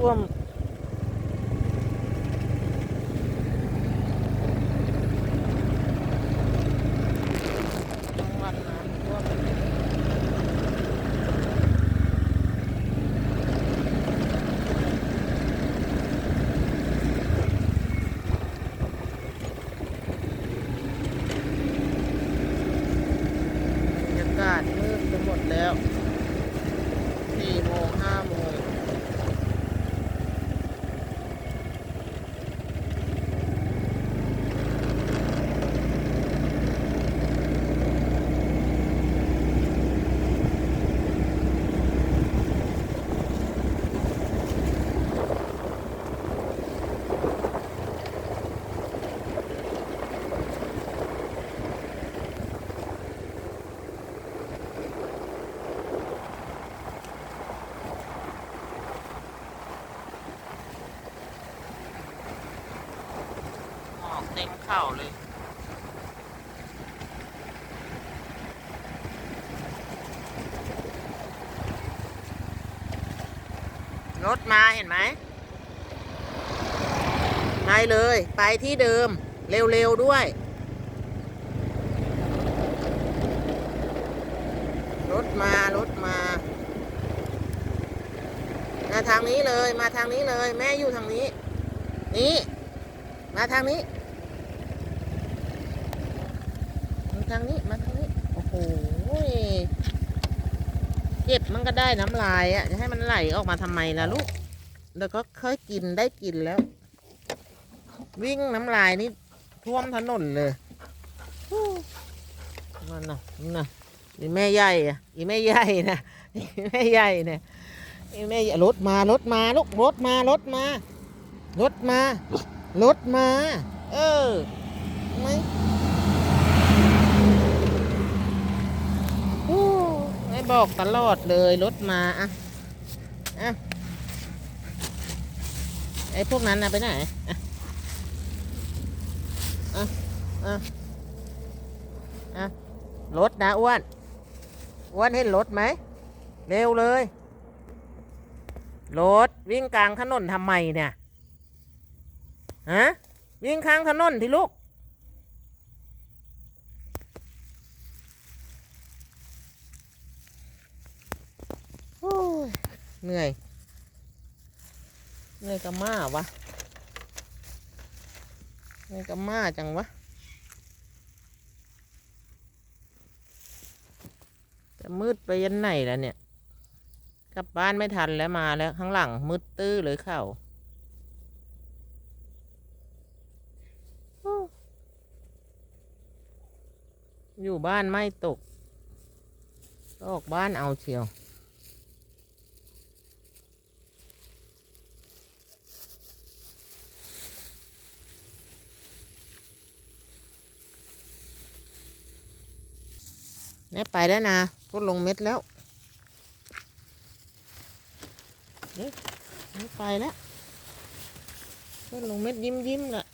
ท่วม จังหวัดน้ำท่วมบรรยากาศมืดไปหมดแล้วสี่โมงห้าโมง หมอกเต็มเข่าเลยรถมาเห็นไหมไปเลย ไปที่เดิม เร็ว ๆ ด้วย รถมา รถมา มาทางนี้เลย มาทางนี้เลย แม่อยู่ทางนี้ นี่มาทางนี้ มาทางนี้มาทางนี้ โอ้โหเก็บมันก็ได้น้ำลายอะ่ะ จะให้มันไหลออกมาทำไมล่ะลูกเดี๋ยวก็เคยกินได้กินแล้ว วิ่งน้ำลายนี่ท่วมถนนเลยมันน่ะนี่น่ะอีแม่ใหญ่อะอีแม่ใหญ่นะอีแม่ใหญ่เนี่ยอีแม่รถมารถมาลูกรถมารถมารถมารถมา เออไหมโอ้ไม่ บอกตลอดเลยรถมาอะอะไอ้พวกนั้นนะไปไหนอะอะอะอะรถนะอ้วนอ้วนเห็นรถไหมเร็วเลยรถวิ่งกลางถนนทำไมเนี่ยฮะวิ่งข้างถนนที่ลูก โอ้ย เหนื่อย เหนื่อยกับม่าวะเหนื่อยกับม่าจังวะ จะมืดไปยันไหนแล้วเนี่ย กลับบ้านไม่ทันแล้วมาแล้วข้างหลังมืดตื้อเลยเข่าอยู่บ้านไม่ตกก็ออกบ้านเอาเชียว นี่ไปแล้วนะก็ลงเม็ดแล้วนี่ไปแล้วก็ลงเม็ดยิ้มยิ้มๆละ